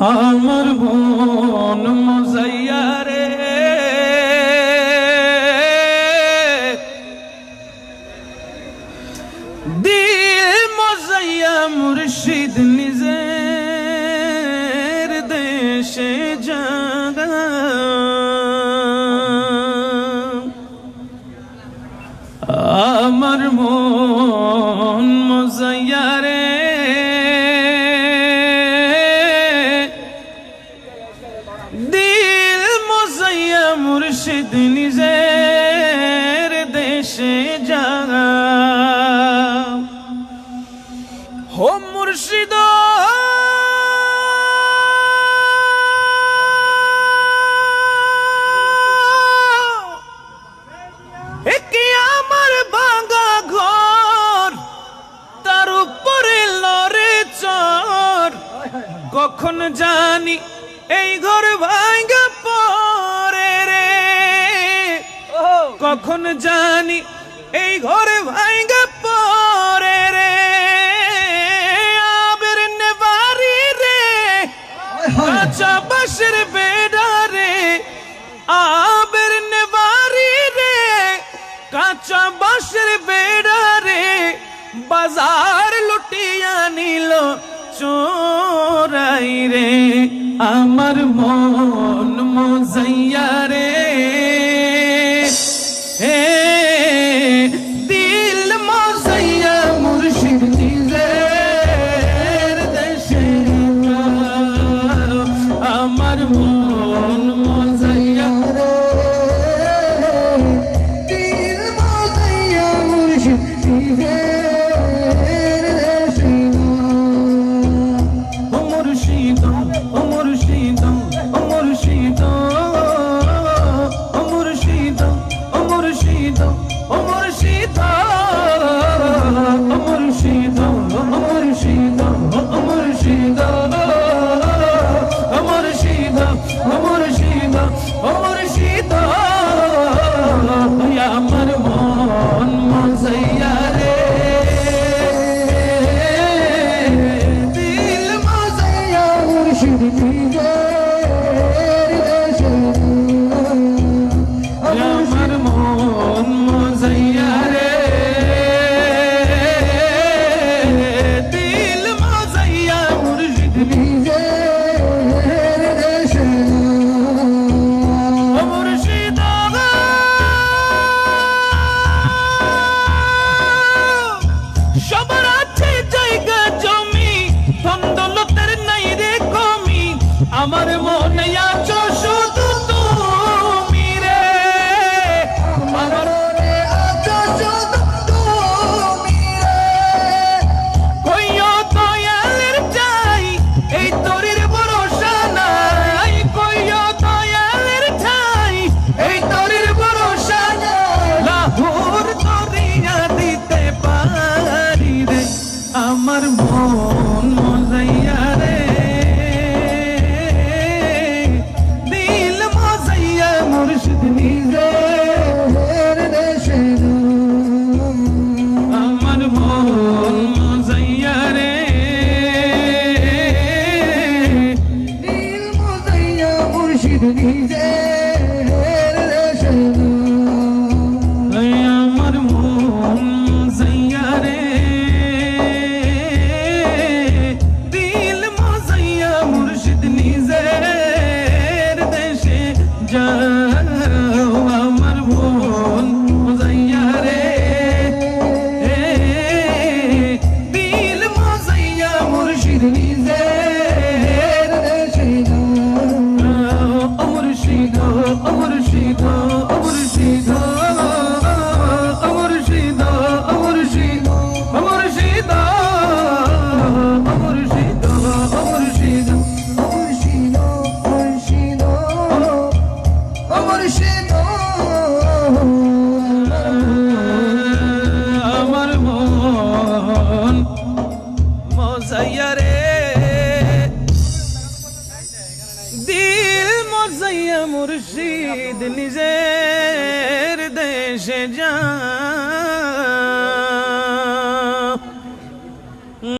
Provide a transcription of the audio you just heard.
আমার বোন মোজাইয়ারে দিল মোজাইয়া মুর্শিদ নিজে। এসে যা হো মুর্শিদ। আমার ভাঙা ঘর? তার উপরে লড়ে চর। কখন জানি এই ঘর ভাঙা কখন জানি এই ঘরে ভাই পরে রে? আবের নেবারি রে কাঁচা বাসের বেডা রে। আবের নেবারি রে কাঁচা বাসের বেডা রে। বাজার লুটিয়া নিল চোরাই রে। আমার মন মোজাইয়া easy. মুর্শিদ নিজের দেশে যান।